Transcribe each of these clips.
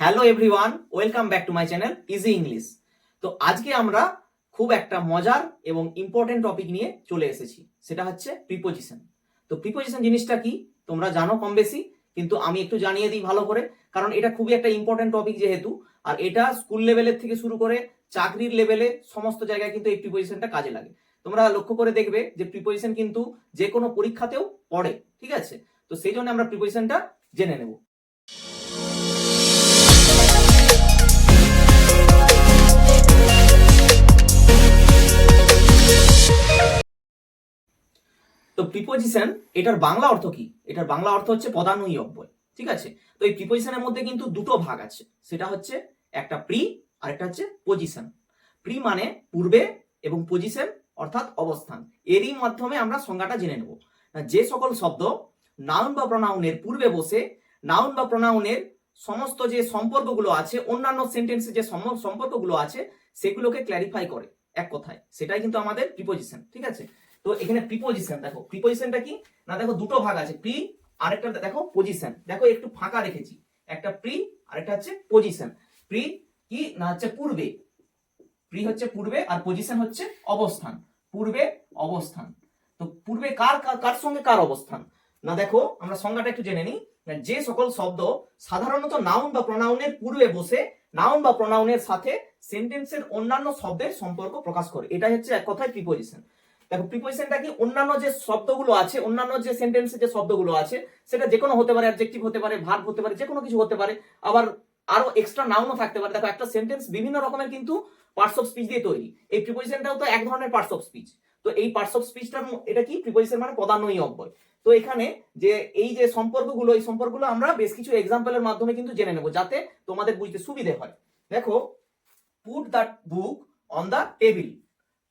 Hello everyone, welcome back to my channel easy English. তো আজকে আমরা খুব একটা মজার এবং ইম্পর্টেন্ট টপিক নিয়ে চলে এসেছি, সেটা হচ্ছে প্রিপোজিশন তো প্রিপোজিশন জিনিসটা কি? তোমরা জানো কম বেশি, কিন্তু আমি একটু জানিয়ে দিই ভালো করে, কারণ এটা খুবই একটা ইম্পর্টেন্ট টপিক যেহেতু, আর এটা স্কুল লেভেলের থেকে শুরু করে চাকরির লেভেলে সমস্ত জায়গায় কিন্তু এই প্রিপোজিশনটা কাজে লাগে। তোমরা লক্ষ্য করে দেখবে যে প্রিপোজিশন কিন্তু যে কোনো পরীক্ষাতেও পড়ে, ঠিক আছে? তো সেই জন্য আমরা প্রিপোজিশনটা জেনে নেব। তো প্রিপোজিশন এটার বাংলা অর্থ কি? এটার বাংলা অর্থ হচ্ছে পদানুই অব্যয়, ঠিক আছে? তো এই প্রিপোজিশনের মধ্যে কিন্তু দুটো ভাগ আছে, সেটা হচ্ছে একটা প্রি আর একটা হচ্ছে পজিশন প্রি মানে পূর্বে এবং পজিশন অর্থাৎ অবস্থান, এরই মাধ্যমে আমরা সংজ্ঞাটা জেনে নেব। যে সকল শব্দ নাউন বা প্রনাউনের পূর্বে বসে নাউন বা প্রনাউনের সমস্ত যে সম্পর্কগুলো আছে, অন্যান্য সেন্টেন্সে যে সম- সম্পর্কগুলো আছে, সেগুলোকে ক্ল্যারিফাই করে এক কথায়। সেটাই কিন্তু আমাদের প্রিপোজিশন ঠিক আছে? তো এখানে প্রিপোজিশন দেখো প্রিপোজিশনটা কি? না, দেখো, দুটো ভাগ আছে প্রি আরেকটা দেখো পজিশন দেখো, একটু ফাঁকা রেখেছি। একটা প্রি আরেকটা হচ্ছে পজিশন প্রি কি? না, হচ্ছে পূর্বে। প্রি হচ্ছে পূর্বে আর পজিশন হচ্ছে অবস্থান। পূর্বে অবস্থান। তো পূর্বে কার, কার- সঙ্গে কার অবস্থান? না, দেখো, আমরা সংজ্ঞাটা একটু জেনে নিই। যে সকল শব্দ সাধারণত নাউন বা প্রনাউনের পূর্বে বসে নাউন বা প্রনাউনের সাথে সেন্টেন্সের অন্যান্য শব্দের সম্পর্ক প্রকাশ করে। এটাই হচ্ছে এক কথায় প্রিপোজিশন দেখো প্রিপোজিশনটা কি? অন্যান্য যে শব্দগুলো আছে, অন্যান্য যে সেন্টেন্সে যে শব্দগুলো আছে, সেটা যে কোনো হতে পারে অ্যাডজেক্টিভ হতে পারে ভার্ব হতে পারে যে কোনো কিছু হতে পারে, আবার আরও এক্সট্রা নাউনও থাকতে পারে। দেখো একটা সেন্টেন্স বিভিন্ন রকমের কিন্তু পার্টস অফ স্পিচ দিয়ে তৈরি। এই প্রিপোজিশনটাও তো এক ধরনের পার্টস অফ স্পিচ তো এই পার্টস অফ স্পিচটার এটা কি? প্রিপোজিশন মানে পদান্বয়ী অব্যয়। তো এখানে যে এই যে সম্পর্কগুলো, এই সম্পর্কগুলো আমরা বেশ কিছু এক্সাম্পলের মাধ্যমে কিন্তু জেনে নেব, যাতে তোমাদের বুঝতে সুবিধে হয়। দেখো put the book on the table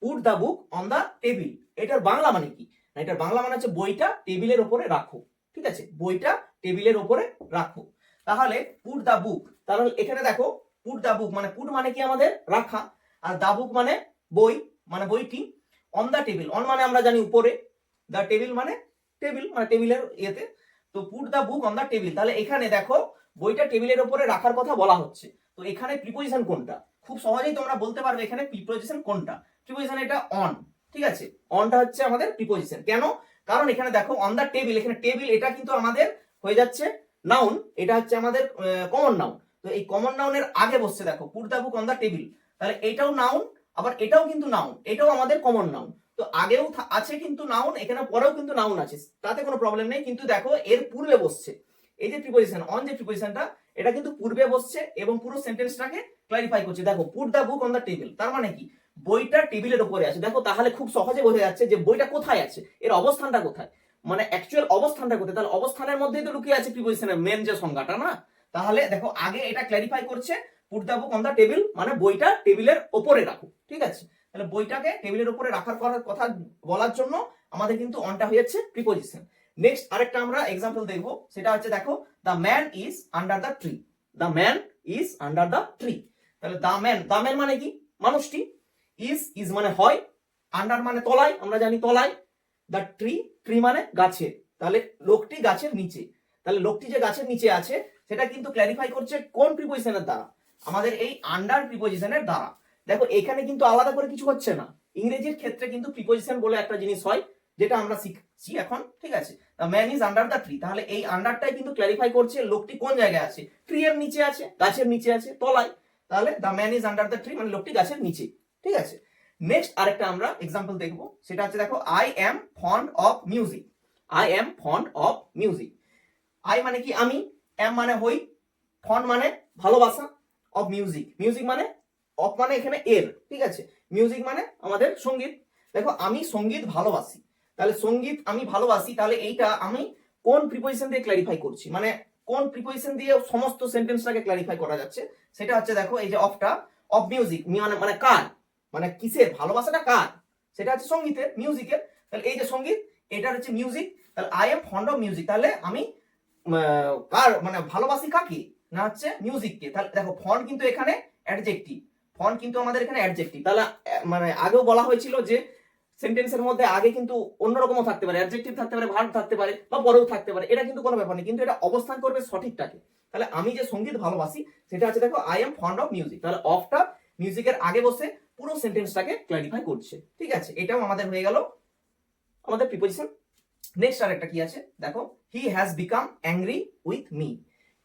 put the book on the table এটার বাংলা মানে কি? না, এটার বাংলা মানে হচ্ছে বইটা টেবিলের ওপরে রাখো। ঠিক আছে? বইটা টেবিলের ওপরে রাখো। তাহলে পুট দ্য বুক তাহলে এখানে দেখো পুট দ্য বুক মানে পুট মানে কি আমাদের? রাখা। আর দা বুক মানে বই মানে বইটি অন দ্য টেবিল অন মানে আমরা জানি উপরে। দ্য টেবিল মানে টেবিল মানে টেবিলের ইয়েতে। তো put the book on the table তাহলে এখানে দেখো, বইটা টেবিলের উপরে রাখার কথা বলা হচ্ছে। তো এখানে প্রিপোজিশন কোনটা? খুব সহজেই তোমরা বলতে পারবে এখানে প্রিপোজিশন কোনটা। প্রিপোজিশন এটা অন ঠিক আছে? অনটা হচ্ছে আমাদের প্রিপোজিশন কেন? কারণ এখানে দেখো অন দ্য টেবিল এখানে টেবিল এটা কিন্তু আমাদের হয়ে যাচ্ছে নাউন এটা হচ্ছে আমাদের কমন নাউন তো এই কমন নাউনের আগে বসছে দেখো put the book on the table তাহলে এটাও নাউন আবার এটাও কিন্তু নাউন এটাও আমাদের কমন নাউন তো আগেও আছে কিন্তু নাউন এখানে পরেও কিন্তু নাউন আছে, তাতে কোনো প্রবলেম নেই। কিন্তু দেখো, এর পূর্বে বসছে। এই যে প্রিপোজিশন অন যে প্রিপোজিশনটা এটা কিন্তু পূর্বে বসছে এবং পুরো সেন্টেন্সটাকে ক্লারিফাই করছে। দেখো put the book on the table তার মানে কি? বইটা টেবিলের উপরে আছে। দেখো, তাহলে খুব সহজে বোঝা যাচ্ছে যে বইটা কোথায় আছে, এর অবস্থানটা কোথায়? মানে অ্যাকচুয়াল অবস্থানটা কোথায়? তাহলে অবস্থানের মধ্যেই তো লুকিয়ে আছে প্রিপোজিশনের মেন যে সংজ্ঞাটা, না? তাহলে দেখো, আগে এটা ক্ল্যারিফাই করছে put the book on the table মানে বইটা টেবিলের ওপরে রাখো, ঠিক আছে? তাহলে বইটাকে টেবিলের উপরে রাখার কথা বলার জন্য আমাদের কিন্তু অনটা হয়ে যাচ্ছে প্রিপোজিশন নেক্সট আরেকটা আমরা এক্সাম্পল দেখব, সেটা হচ্ছে দেখো the man is under the tree the man is under the tree তাহলে দ্য ম্যান দ্য ম্যান মানে কি? মানুষটি। ইজ ইজ মানে হয় আন্ডার মানে তলায়, আমরা জানি তলায় দ্য ট্রি ট্রি মানে গাছে, তাহলে লোকটি গাছের নিচে, তাহলে লোকটি যে গাছের নিচে আছে, সেটা কিন্তু ক্ল্যারিফাই করছে কোন প্রিপোজিশনের দ্বারা, আমাদের এই আন্ডার প্রিপোজিশনের দ্বারা, দেখো এখানে কিন্তু আলাদা করে কিছু হচ্ছে না, ইংরেজির ক্ষেত্রে কিন্তু প্রিপোজিশন বলে একটা জিনিস হয়, যেটা আমরা শিখছি এখন, ঠিক আছে the man is under the tree তাহলে এই আন্ডারটাই কিন্তু ক্ল্যারিফাই করছে লোকটি কোন জায়গায় আছে ট্রি এর নিচে আছে, গাছের নিচে আছে, তলায়, তাহলে the man is under the tree মানে লোকটি গাছের নিচে ঠিক আছে? নেক্সট আরেকটা আমরা এক্সাম্পল দেখব। সেটা হচ্ছে দেখো I am fond of music I am fond of music I মানে কি আমি? এম মানে হই ফন্ড মানে ভালোবাসা অফ মিউজিক মিউজিক মানে অফ মানে এখানে এর, ঠিক আছে? মিউজিক মানে আমাদের সংগীত। দেখো, আমি সংগীত ভালোবাসি। তাহলে সংগীত আমি ভালোবাসি, তাহলে এইটা আমি কোন প্রিপোজিশন দিয়ে ক্ল্যারিফাই করছি? মানে কোন প্রিপোজিশন দিয়ে সমস্ত সেন্টেন্সটাকে ক্ল্যারিফাই করা যাচ্ছে? সেটা হচ্ছে দেখো, এই যে অফটা অফ মিউজিক মানে মানে কার? মানে কিসের? ভালোবাসাটা কার? সেটা হচ্ছে সঙ্গীতের মিউজিকের তাহলে এই যে সংগীত এটা হচ্ছে মিউজিক তাহলে I am fond of music তাহলে আমি কার? মানে ভালোবাসি কাকে? না হচ্ছে মিউজিককে তাহলে দেখো ফন্ড কিন্তু এখানে অ্যাডজেক্টিভ ফন্ড কিন্তু আমাদের এখানে অ্যাডজেক্টিভ তাহলে মানে আগেও বলা হয়েছিল যে সেন্টেন্সের মধ্যে আগে কিন্তু অন্যরকমও থাকতে পারে। অ্যাডজেক্টিভ থাকতে পারে ভার্ব থাকতে পারে, বা পরেও থাকতে পারে। এটা কিন্তু কোনো ব্যাপার নেই। কিন্তু এটা অবস্থান করবে সঠিকটাকে। তাহলে আমি যে সংগীত ভালোবাসি, সেটা হচ্ছে দেখো I am fond of music তাহলে অফটা মিউজিকের আগে বসে পুরো সেন্টেন্সটাকে ক্লারিফাই করছে। ঠিক আছে এটাও আমাদের হয়ে গেল আমাদের প্রিপোজিশন নেক্সট আর একটা কি আছে? দেখো he has become angry with me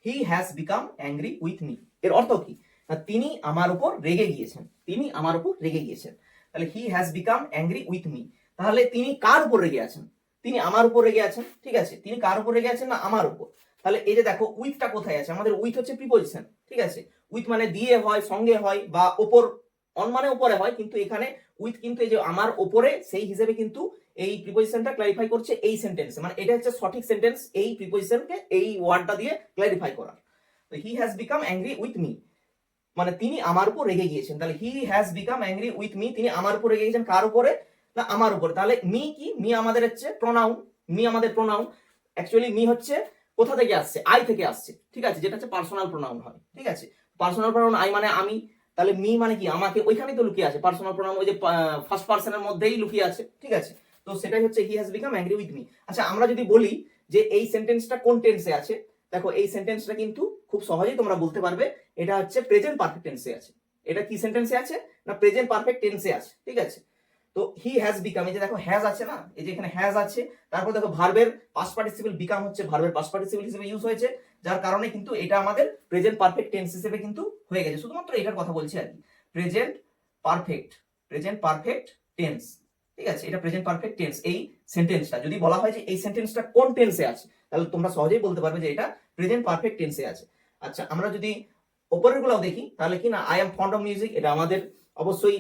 he has become angry with me এর অর্থ কি? না তিনি আমার উপর রেগে গিয়েছেন। তিনি আমার উপর রেগে গিয়েছেন। তাহলে he has become angry with me তাহলে তিনি কার উপর রেগে আছেন? তিনি আমার উপর রেগে আছেন। ঠিক আছে তিনি কার উপর রেগে আছেন না আমার উপর? তাহলে এই যে দেখো উইথটা কোথায় আছে? আমাদের উইথ হচ্ছে প্রিপোজিশন ঠিক আছে উইথ মানে দিয়ে হয় সঙ্গে হয় বা ওপর অন মানে উপরে হয়, কিন্তু এখানে উইথ কিন্তু এই যে আমার ওপরে সেই হিসেবে কিন্তু এই প্রিপোজিশনটা ক্লারিফাই করছে এই সেন্টেন্সে মানে এটা হচ্ছে সঠিক সেন্টেন্স এই প্রিপোজিশনকে এই ওয়ার্ডটা দিয়ে ক্লারিফাই করার। He has become angry with me মানে তিনি আমার উপর রেগে গিয়েছেন। তাহলে he has become angry with me তিনি আমার উপর রেগে গিয়েছেন কার উপরে? না, আমার উপরে। তাহলে মি কি? মি আমাদের হচ্ছে প্রোনাউন মি আমাদের প্রোনাউন অ্যাকচুয়ালি মি হচ্ছে কোথা থেকে আসছে? আই থেকে আসছে। ঠিক আছে? যেটা হচ্ছে পার্সোনাল প্রোনাউন হয়। ঠিক আছে? পার্সোনাল প্রোনাউন আই মানে আমি তাহলে মি মানে কি? আমাকে ওইখানেই তো লুকিয়ে আছে। পার্সোনাল প্রোনাউন ওই যে ফার্স্ট পার্সনের মধ্যেই লুকিয়ে আছে। ঠিক আছে? তো সেটাই হচ্ছে he has become angry with me আচ্ছা আমরা যদি বলি যে এই সেন্টেন্সটা কোন টেন্সে আছে? দেখো, এই সেন্টেন্সটা কিন্তু খুব সহজেই তোমরা বলতে পারবে, এটা হচ্ছে প্রেজেন্ট পারফেক্ট টেন্সে আছে। এটা কি সেন্টেন্সে আছে? না প্রেজেন্ট পারফেক্ট টেন্সে আছে। ঠিক আছে? তো হি হ্যাজ বিকাম এই যে দেখো হ্যাজ আছে না? এই যে এখানে হ্যাজ আছে। তারপর দেখো ভার্বের পাস্ট পার্টিসিপল বিকাম হচ্ছে ভার্বের পাস্ট পার্টিসিপল হিসেবে ইউজ হয়েছে। যার কারণে কিন্তু এটা আমাদের প্রেজেন্ট পারফেক্ট টেন্স হিসেবে কিন্তু হয়ে গেছে। শুধুমাত্র এটার কথা বলছি আর কি। Present perfect present perfect tense ঠিক আছে? এটা প্রেজেন্ট পারফেক্ট টেন্স এই সেন্টেন্সটা যদি বলা হয় যে এই সেন্টেন্সটা কোন টেন্সে আছে, তাহলে তোমরা সহজেই বলতে পারবে যে এটা প্রেজেন্ট পারফেক্ট টেন্সে আছে। আচ্ছা আমরা যদি ওপরের গুলাও দেখি, তাহলে কি না I am fond of music এটা আমাদের অবশ্যই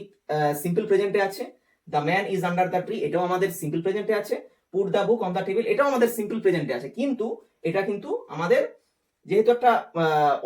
সিম্পল প্রেজেন্টে আছে। The man is under the tree এটাও আমাদের সিম্পল প্রেজেন্টে আছে। Put the book on the table এটাও আমাদের সিম্পল প্রেজেন্টে আছে। কিন্তু, এটা কিন্তু আমাদের যেহেতু একটা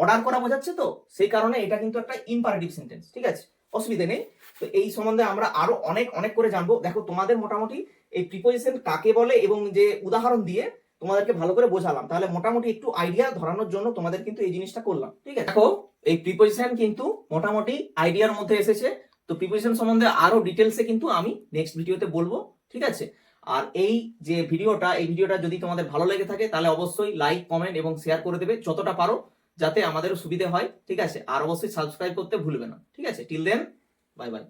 অর্ডার করা বোঝাচ্ছে তো, সেই কারণে এটা কিন্তু একটা ইম্পারেটিভ সেন্টেন্স ঠিক আছে? অসুবিধা নেই। তো এই সম্বন্ধে আমরা আরও অনেক অনেক করে জানব। দেখো, তোমাদের মোটামুটি এই প্রিপোজিশন কাকে বলে এবং যে উদাহরণ দিয়ে তোমাদেরকে ভালো করে বোঝালাম। তাহলে মোটামুটি একটু আইডিয়া ধরানোর জন্য তোমাদের কিন্তু এই জিনিসটা করলাম, ঠিক আছে? দেখো, এই প্রিপোজিশন কিন্তু মোটামুটি আইডিয়ার মধ্যে এসেছে। তো প্রিপোজিশন সম্বন্ধে আরও ডিটেলসে কিন্তু আমি নেক্সট ভিডিওতে বলব, ঠিক আছে? আর এই যে ভিডিওটা, এই ভিডিওটা যদি তোমাদের ভালো লেগে থাকে, তাহলে অবশ্যই লাইক কমেন্ট এবং শেয়ার করে দেবে যতটা পারো, যাতে আমাদেরও সুবিধে হয়, ঠিক আছে? আর অবশ্যই সাবস্ক্রাইব করতে ভুলবে না, ঠিক আছে? Till then bye bye